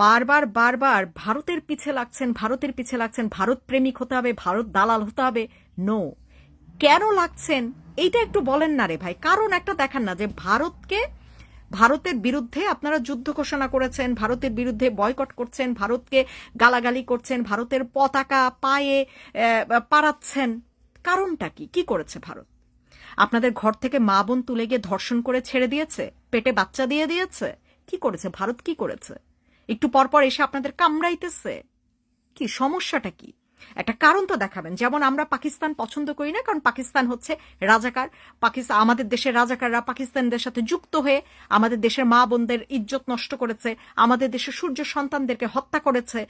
বারবার বারবার ভারতের পিছে লাগছেন, ভারতের পিছে লাগছেন, ভারত প্রেমিক হতে হবে, ভারত দালাল হতে হবে। নো কেন লাগছেন? এইটা একটু বলেন না রে ভাই। কারণ একটা দেখান না যে ভারতকে, ভারতের বিরুদ্ধে আপনারা যুদ্ধ ঘোষণা করেছেন, ভারতের বিরুদ্ধে বয়কট করছেন, ভারতকে গালাগালি করছেন, ভারতের পতাকা পায়ে পাড়াচ্ছেন। কারণটা কি? কি করেছে ভারত? আপনাদের ঘর থেকে মা বোন তুলে গিয়ে ধর্ষণ করে ছেড়ে দিয়েছে? পেটে বাচ্চা দিয়ে দিয়েছে? কি করেছে? ভারত কি করেছে? একটু পরপর এসে আপনাদের কামড়াইতেছে। কি সমস্যাটা কি? একটা কারণ তো দেখাবেন, যেমন আমরা পাকিস্তান পছন্দ করি না, কারণ পাকিস্তান হচ্ছে রাজাকার। পাকিস্তান আমাদের দেশের রাজাকাররা পাকিস্তানদের সাথে যুক্ত হয়ে আমাদের দেশের মা বোনদের ইজ্জত নষ্ট করেছে, আমাদের দেশের সূর্য সন্তানদেরকে হত্যা করেছে।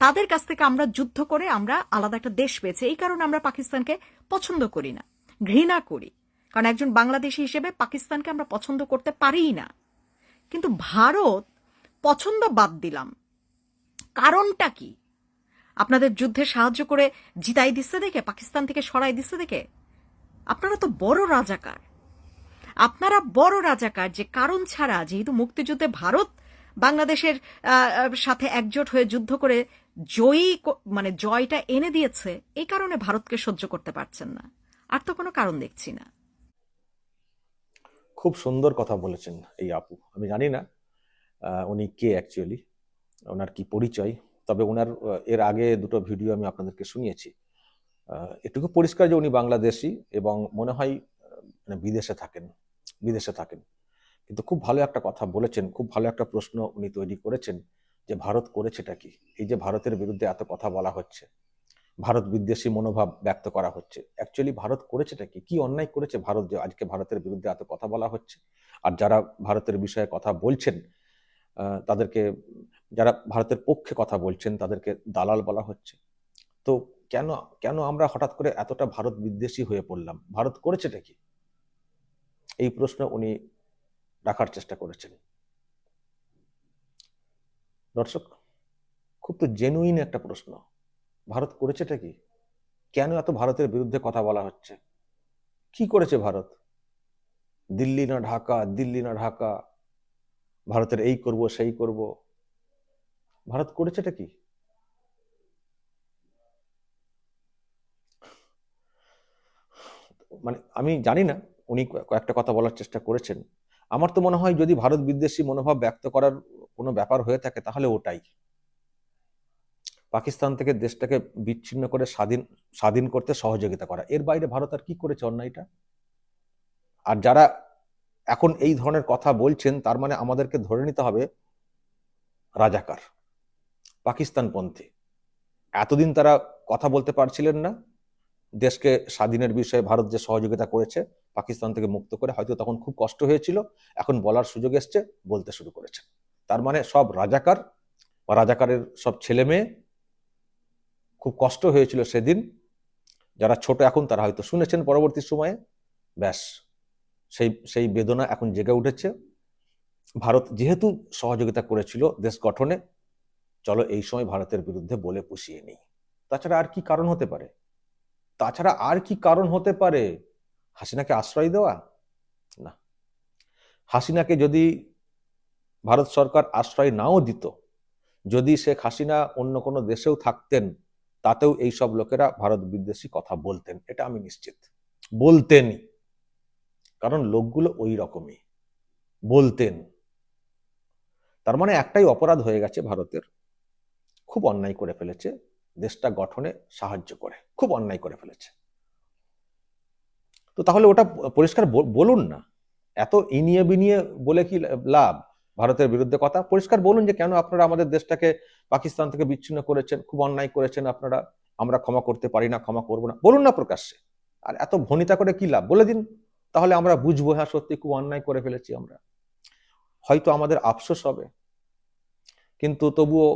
তাদের কাছ থেকে আমরা যুদ্ধ করে আমরা আলাদা একটা দেশ পেয়েছি। এই কারণে আমরা পাকিস্তানকে পছন্দ করি না, ঘৃণা করি। কারণ একজন বাংলাদেশি হিসেবে পাকিস্তানকে আমরা পছন্দ করতে পারিই না। কিন্তু ভারত পছন্দ বাদ দিলাম। কারণটা কি? আপনাদের যুদ্ধে সাহায্য করে জিতাই দিচ্ছে দেখে, পাকিস্তান থেকে সরাই দিচ্ছে দেখে? আপনারা তো বড় রাজাকার। আপনারা বড় রাজাকার যে কারণ ছাড়া যেহেতু মুক্তিযুদ্ধে ভারত বাংলাদেশের সাথে একজোট হয়ে যুদ্ধ করে জয়ী মানে জয়টা এনে দিয়েছে, এই কারণে ভারতকে সহ্য করতে পারছেন না। আর তো কোনো কারণ দেখছি না। খুব সুন্দর কথা বলেছেন এই আপু। আমি জানি না উনি কে অ্যাকচুয়ালি ওনার কি পরিচয়? তবে ওনার এর আগে দুটো ভিডিও আমি আপনাদেরকে শুনিয়েছি। এটুকু পরিষ্কার যে উনি বাংলাদেশি এবং মনে হয় মানে বিদেশে থাকেন বিদেশে থাকেন। কিন্তু খুব ভালো একটা কথা বলেছেন, খুব ভালো একটা প্রশ্ন উনি তৈরি করেছেন যে ভারত করেছেটা কি? এই যে ভারতের বিরুদ্ধে এত কথা বলা হচ্ছে, ভারত বিদ্বেষী মনোভাব ব্যক্ত করা হচ্ছে। অ্যাকচুয়ালি ভারত করেছেটা কি? কি অন্যায় করেছে ভারত যে আজকে ভারতের বিরুদ্ধে এত কথা বলা হচ্ছে? আর যারা ভারতের বিষয়ে কথা বলছেন তাদেরকে যারা ভারতের পক্ষে কথা বলছেন, তাদেরকে দালাল বলা হচ্ছে। তো কেন কেন আমরা হঠাৎ করে এতটা ভারত বিদ্বেষী হয়ে পড়লাম? ভারত করেছেটা কি? এই প্রশ্ন উনি রাখার চেষ্টা করেছেন। দর্শক, খুব তো জেনুইন একটা প্রশ্ন। ভারত করেছেটা কি? কেন এত ভারতের বিরুদ্ধে কথা বলা হচ্ছে? কি করেছে ভারত? দিল্লি না ঢাকা, দিল্লি না ঢাকা ভারতের এই করব, সেই করব। ভারত করেছেটা কি? মানে আমি জানি না, উনি কয়েকটা কথা বলার চেষ্টা করেছেন। আমার তো মনে হয় যদি ভারত বিদ্বেষী মনোভাব ব্যক্ত করার কোনো ব্যাপার হয়ে থাকে, তাহলে ওটাই। পাকিস্তান থেকে দেশটাকে বিচ্ছিন্ন করে স্বাধীন স্বাধীন করতে সহযোগিতা করা। এর বাইরে ভারত আর কি করেছে অন্যায়টা? আর যারা এখন এই ধরনের কথা বলছেন, তার মানে আমাদেরকে ধরে নিতে হবে রাজাকার, পাকিস্তানপন্থী। এতদিন তারা কথা বলতে পারছিলেন না। দেশকে স্বাধীনের বিষয়ে ভারত যে সহযোগিতা করেছে, পাকিস্তান থেকে মুক্ত করে হয়তো তখন খুব কষ্ট হয়েছিল, এখন বলার সুযোগ এসছে, বলতে শুরু করেছে। তার মানে সব রাজাকার বা রাজাকারের সব ছেলে মেয়ে খুব কষ্ট হয়েছিল সেদিন। যারা ছোট এখন তারা হয়তো শুনেছেন পরবর্তী সময়ে। ব্যাস। সেই সেই বেদনা এখন জেগে উঠেছে। ভারত যেহেতু সহযোগিতা করেছিল দেশ গঠনে, চলো এই সময় ভারতের বিরুদ্ধে বলে পুষিয়ে নিই। তাছাড়া আর কি কারণ হতে পারে? তাছাড়া আর কি কারণ হতে পারে? হাসিনাকে আশ্রয় দেওয়া? না। হাসিনাকে যদি ভারত সরকার আশ্রয় নাও দিত, যদি শেখ হাসিনা অন্য কোনো দেশেও থাকতেন, তাতেও এই সব লোকেরা ভারত বিদ্বেষী কথা বলতেন, এটা আমি নিশ্চিত। বলতেনই। কারণ লোকগুলো ওই রকমই। বলতেন। তার মানে একটাই অপরাধ হয়ে গেছে ভারতের। খুব অন্যায় করে ফেলেছে। দেশটা গঠনে সাহায্য করে। খুব অন্যায় করে ফেলেছে। তো তাহলে ওটা পরিষ্কার বলুন না। এত ইনিয়ে বিনিয়ে বলে কি লাভ? ভারতের বিরুদ্ধে কথা? পরিষ্কার বলুন যে কেন আপনারা আমাদের দেশটাকে, পাকিস্তান থেকে বিচ্ছিন্ন করেছেন? খুব অন্যায় করেছেন আপনারা। আমরা ক্ষমা করতে পারি না, ক্ষমা করব না। বলুন না প্রকাশ্যে। আর এত ভনিতা করে কি লাভ? বলে দিন। তাহলে আমরা বুঝব হ্যাঁ সত্যি খুব অন্যায় করে ফেলেছি আমরা। হয়তো আমাদের আফসোস হবে, কিন্তু তবুও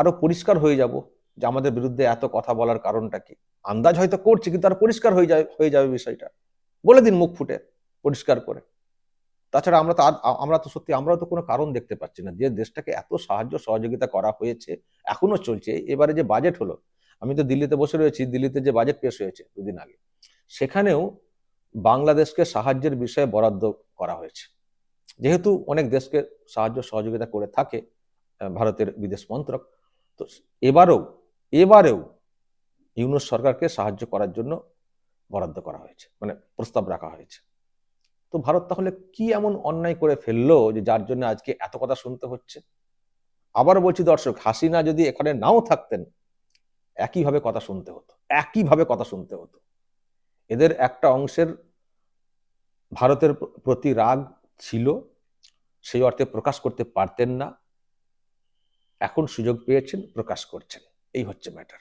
আরও পরিষ্কার হয়ে যাব যে আমাদের বিরুদ্ধে এত কথা বলার কারণটা কি। আন্দাজ হয়তো করছি, কিন্তু আর পরিষ্কার হয়ে যাবে হয়ে যাবে বিষয়টা। বলে দিন মুখ ফুটে পরিষ্কার করে। তাছাড়া আমরা তো আমরা তো সত্যি আমরাও তো কোনো কারণ দেখতে পাচ্ছি না। যে দেশটাকে এত সাহায্য, সহযোগিতা করা হয়েছে, এখনও চলছে, এবারে যে বাজেট হলো, আমি তো দিল্লিতে বসে রয়েছি, দিল্লিতে যে বাজেট পেশ হয়েছে দুদিন আগে, সেখানেও বাংলাদেশকে সাহায্যের বিষয়ে বরাদ্দ করা হয়েছে। যেহেতু অনেক দেশকে সাহায্য সহযোগিতা করে থাকে ভারতের বিদেশ মন্ত্রক, তো এবারেও এবারেও ইউনুস সরকারকে সাহায্য করার জন্য বরাদ্দ করা হয়েছে মানে প্রস্তাব রাখা হয়েছে। তো ভারত তাহলে কি এমন অন্যায় করে ফেলল যে যার জন্য আজকে এত কথা শুনতে হচ্ছে? আবার বলছি দর্শক, হাসিনা যদি এখানে নাও থাকতেন, একইভাবে কথা শুনতে হতো, একইভাবে কথা শুনতে হতো। এদের একটা অংশের ভারতের প্রতি রাগ ছিল, সেই অর্থে প্রকাশ করতে পারতেন না। এখন সুযোগ পেয়েছেন, প্রকাশ করছেন। এই হচ্ছে ম্যাটার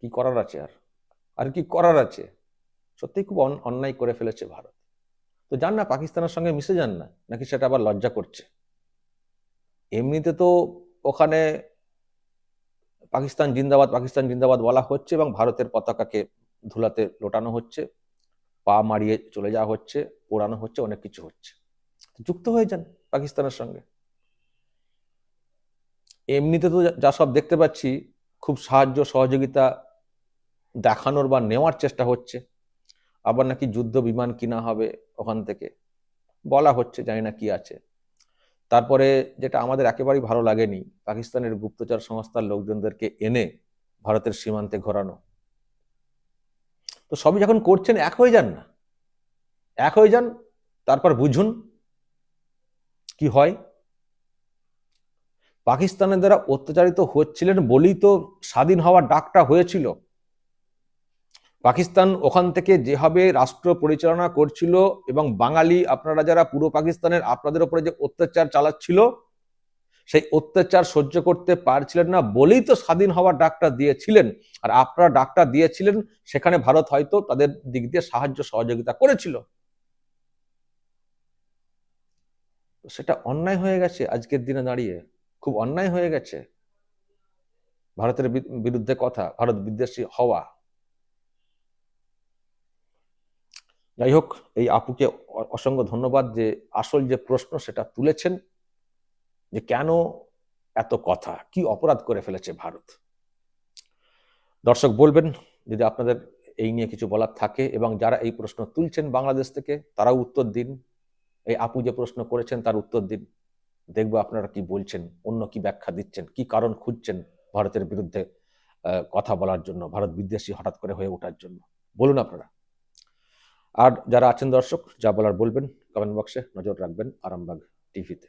কি করার আছে আর? আর কি করার আছে? সত্যি খুব অন্যায় করে ফেলেছে ভারত। তো যান না, পাকিস্তানের সঙ্গে মিশে যান না, নাকি সেটা আবার লজ্জা করছে? এমনিতে তো ওখানে পাকিস্তান জিন্দাবাদ পাকিস্তান জিন্দাবাদ বলা হচ্ছে এবং ভারতের পতাকাকে ধুলাতে লোটানো হচ্ছে, পা মারিয়ে চলে যাওয়া হচ্ছে, পোড়ানো হচ্ছে, অনেক কিছু হচ্ছে। যুক্ত হয়ে যান পাকিস্তানের সঙ্গে। এমনিতে তো যা- সব দেখতে পাচ্ছি, খুব সাহায্য, সহযোগিতা দেখানোর বা নেওয়ার চেষ্টা হচ্ছে। আবার নাকি যুদ্ধ বিমান কিনা হবে ওখান থেকে, বলা হচ্ছে, জানি না কি আছে। তারপরে যেটা আমাদের একেবারেই ভালো লাগেনি, পাকিস্তানের গুপ্তচর সংস্থার লোকজনদেরকে এনে ভারতের সীমান্তে ঘোরানো। তো সবই যখন করছেন, এক হয়ে যান না। এক হয়ে যান, তারপর বুঝুন কি হয়। পাকিস্তানের দ্বারা অত্যাচারিত হচ্ছিলেন বলেই তো স্বাধীন হওয়ার ডাকটা হয়েছিল। পাকিস্তান ওখান থেকে যেভাবে রাষ্ট্র পরিচালনা করছিল এবং বাঙালি, আপনারা যারা পূর্ব পাকিস্তানের, আপনাদের উপরে যে অত্যাচার চালাচ্ছিল সেই অত্যাচার সহ্য করতে পারছিলেন না বলেই তো স্বাধীন হওয়ার ডাকটা দিয়েছিলেন। আর আপনারা ডাকটা দিয়েছিলেন, সেখানে ভারত হয়তো তাদের দিক দিয়ে সাহায্য সহযোগিতা করেছিল। সেটা অন্যায় হয়ে গেছে আজকের দিনে দাঁড়িয়ে। খুব অন্যায় হয়ে গেছে। ভারতের বিরুদ্ধে কথা, ভারত বিদ্বেষী হওয়া। যাই হোক, এই আপুকে অসংখ্য ধন্যবাদ যে আসল যে প্রশ্ন সেটা তুলেছেন। যে কেন এত কথা? কি অপরাধ করে ফেলেছে ভারত? দর্শক, বলবেন যদি আপনাদের এই নিয়ে কিছু বলার থাকে এবং যারা এই প্রশ্ন তুলছেন বাংলাদেশ থেকে, তারাও উত্তর দিন। এই আপু যে প্রশ্ন করেছেন, তার উত্তর দিন। দেখব আপনারা কি বলছেন, অন্য কি ব্যাখ্যা দিচ্ছেন, কি কারণ খুঁজছেন ভারতের বিরুদ্ধে কথা বলার জন্য, ভারত বিদ্বেষী হঠাৎ করে হয়ে ওঠার জন্য। বলুন আপনারা। আর যারা আছেন দর্শক, যা বলার বলবেন কমেন্ট বক্সে নজর রাখবেন আরামবাগ টিভিতে